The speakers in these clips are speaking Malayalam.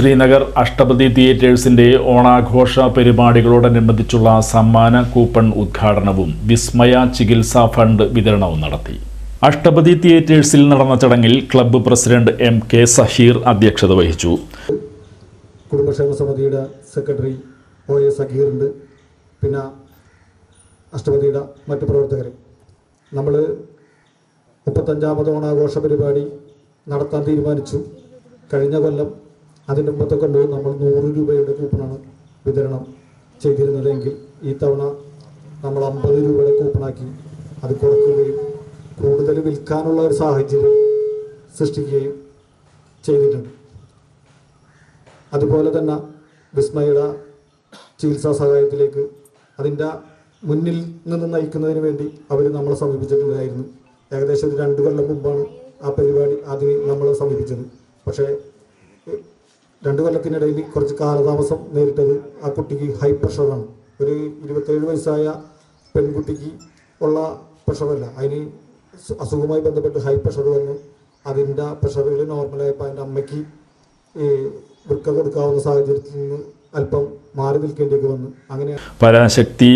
ശ്രീനഗർ അഷ്ടപതി തിയേറ്റേഴ്സിന്റെ ഓണാഘോഷ പരിപാടികളോടനുബന്ധിച്ചുള്ള സമ്മാന കൂപ്പൺ ഉദ്ഘാടനവും വിസ്മയ ചികിത്സാ ഫണ്ട് വിതരണവും നടത്തി. അഷ്ടപതി തിയേറ്റേഴ്സിൽ നടന്ന ചടങ്ങിൽ club president M K Saheer അധ്യക്ഷത വഹിച്ചു. കുടുംബക്ഷേമ സമിതിയുടെ സെക്രട്ടറി ഒ എ സഖീറുണ്ട് പിന്നെ അഷ്ടപതിയുടെ മറ്റു പ്രവർത്തകർ നമ്മൾ മുപ്പത്തഞ്ചാമത് ഓണാഘോഷ പരിപാടി നടത്താൻ തീരുമാനിച്ചു. കഴിഞ്ഞ കൊല്ലം അതിന്റെ മുമ്പത്തെ കൊല്ലവും നമ്മൾ നൂറ് രൂപയുടെ കൂപ്പണാണ് വിതരണം ചെയ്തിരുന്നതെങ്കിൽ ഈ തവണ നമ്മൾ അമ്പത് രൂപയുടെ കൂപ്പണാക്കി അത് കുറയ്ക്കുകയും കൂടുതൽ വിൽക്കാനുള്ള ഒരു സാഹചര്യം സൃഷ്ടിക്കുകയും ചെയ്തിട്ടുണ്ട്. അതുപോലെ തന്നെ വിസ്മയുടെ ചികിത്സാ സഹായത്തിലേക്ക് അതിന്റെ മുന്നിൽ നിന്ന് നയിക്കുന്നതിന് വേണ്ടി അവർ നമ്മളെ സമീപിച്ചിട്ടുണ്ടായിരുന്നു. ഏകദേശം ഒരു രണ്ട് കൊല്ലം മുമ്പാണ് ആ പരിപാടി ആദ്യം നമ്മളെ സമീപിച്ചത്. പക്ഷേ രണ്ട് കൊല്ലത്തിനിടയിൽ കുറച്ച് കാലതാമസം നേരിട്ടത് ആ കുട്ടിക്ക് ഹൈ പ്രഷറാണ് ഒരു ഇരുപത്തേഴ് വയസ്സായ പെൺകുട്ടിക്ക് ഉള്ള പ്രഷറല്ല അതിന് അസുഖവുമായി ബന്ധപ്പെട്ട് ഹൈ പ്രഷർ വന്നു അതിന്റെ പ്രഷറുകൾ നോർമലായപ്പോൾ അതിന്റെ അമ്മയ്ക്ക് വൃക്ക കൊടുക്കാവുന്ന സാഹചര്യത്തിൽ നിന്ന് അല്പം മാറി നിൽക്കേണ്ടിയൊക്കെ വന്നു. അങ്ങനെ പരാശക്തി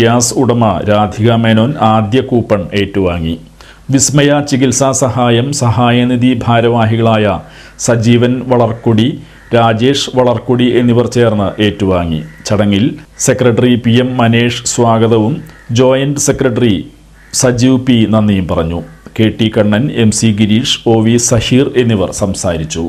ഗ്യാസ് ഉടമ രാധിക മേനോൻ ആദ്യ കൂപ്പൺ ഏറ്റുവാങ്ങി. വിസ്മയ ചികിത്സാ സഹായം സഹായനിധി ഭാരവാഹികളായ സജീവൻ വളർക്കുടി രാജേഷ് വളർക്കുടി എന്നിവർ ചേർന്ന് ഏറ്റുവാങ്ങി. ചടങ്ങിൽ സെക്രട്ടറി പി എം മനേഷ് സ്വാഗതവും ജോയിന്റ് സെക്രട്ടറി സജീവ് പി നന്ദിയും പറഞ്ഞു. K T Kannan M C Girish O V Saheer എന്നിവർ സംസാരിച്ചു.